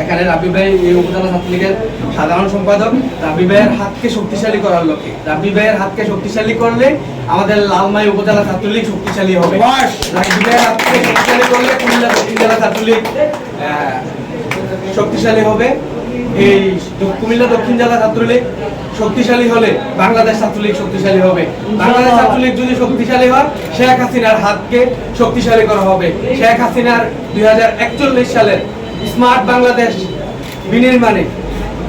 এখানে রাবি ভাই এই উপজেলা ছাত্রলীগের সাধারণ সম্পাদক। রাবি ভাইয়ের হাতকে শক্তিশালী করার লক্ষ্যে। রাবি ভাইয়ের হাতকে শক্তিশালী করলে আমাদের লালমাই উপজেলা ছাত্রলীগ শক্তিশালী হবে। রাবি ভাইয়ের হাতকে শক্তিশালী করলে কুমিল্লা দক্ষিণ জেলা ছাত্রলীগ শক্তিশালী হবে। এই কুমিল্লা দক্ষিণ জেলা ছাত্রলীগ শক্তিশালী হলে বাংলাদেশ ছাত্রলীগ শক্তিশালী হবে। বাংলাদেশ ছাত্রলীগ যদি শক্তিশালী হয় শেখ হাসিনার হাতকে শক্তিশালী করা হবে। শেখ হাসিনার দুই সালের স্মার্ট বাংলাদেশ বিনির্মাণে।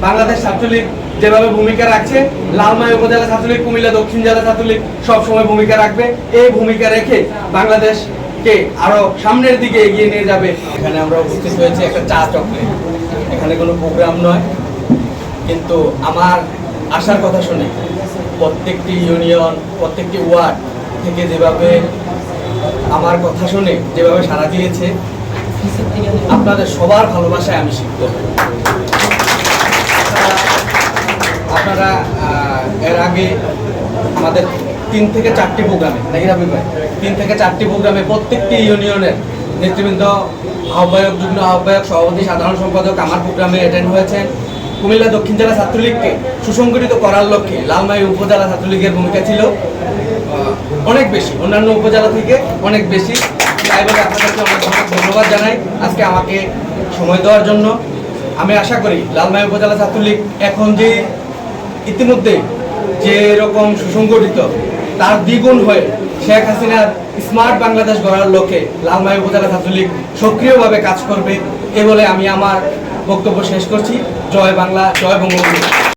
বাংলাদেশ ছাত্রলীগ যেভাবে ভূমিকা রাখছে, লালমাই উপজেলা ছাত্রলীগ, কুমিল্লা দক্ষিণ জেলা ছাত্রলীগ সবসময় ভূমিকা রাখবে। এই ভূমিকা রেখে বাংলাদেশকে আরও সামনের দিকে এগিয়ে নিয়ে যাবে। এখানে আমরা উপস্থিত হয়েছি একটা চা চক্রে এখানে কোনো প্রোগ্রাম নয়, কিন্তু আমার আসার কথা শুনে প্রত্যেকটি ইউনিয়ন, প্রত্যেকটি ওয়ার্ড থেকে যেভাবে আমার কথা শুনে যেভাবে সাড়া দিয়েছে আপনাদের সবার ভালোবাসায় আমি শিখত আপনারা এর আগে আমাদের তিন থেকে চারটি প্রোগ্রামে ভাই? তিন থেকে চারটি প্রোগ্রামে প্রত্যেকটি ইউনিয়নের নেতৃবৃন্দ, আহ্বায়ক, যুগ্ম আহ্বায়ক, সভাপতি, সাধারণ সম্পাদক আমার প্রোগ্রামে অ্যাটেন্ড হয়েছেন। কুমিল্লা দক্ষিণ জেলা ছাত্রলীগকে সুসংগঠিত করার লক্ষ্যে লালমাই উপজেলা ছাত্রলীগের ভূমিকা ছিল অনেক বেশি, অন্যান্য উপজেলা থেকে অনেক বেশি। আপনাদেরকে অনেক ধন্যবাদ জানাই। আজকে আমাকে সময় দেওয়ার জন্য। আমি আশা করি লালমাই উপজেলা ছাত্রলীগ এখন যে ইতিমধ্যে যে রকম সুসংগঠিত তার দ্বিগুণ হয়ে শেখ হাসিনার স্মার্ট বাংলাদেশ গড়ার লক্ষ্যে লালমাই উপজেলা ছাত্রলীগ সক্রিয়ভাবে কাজ করবে এ বলে আমি আমার বক্তব্য শেষ করছি। জয় বাংলা, জয় বঙ্গবন্ধু।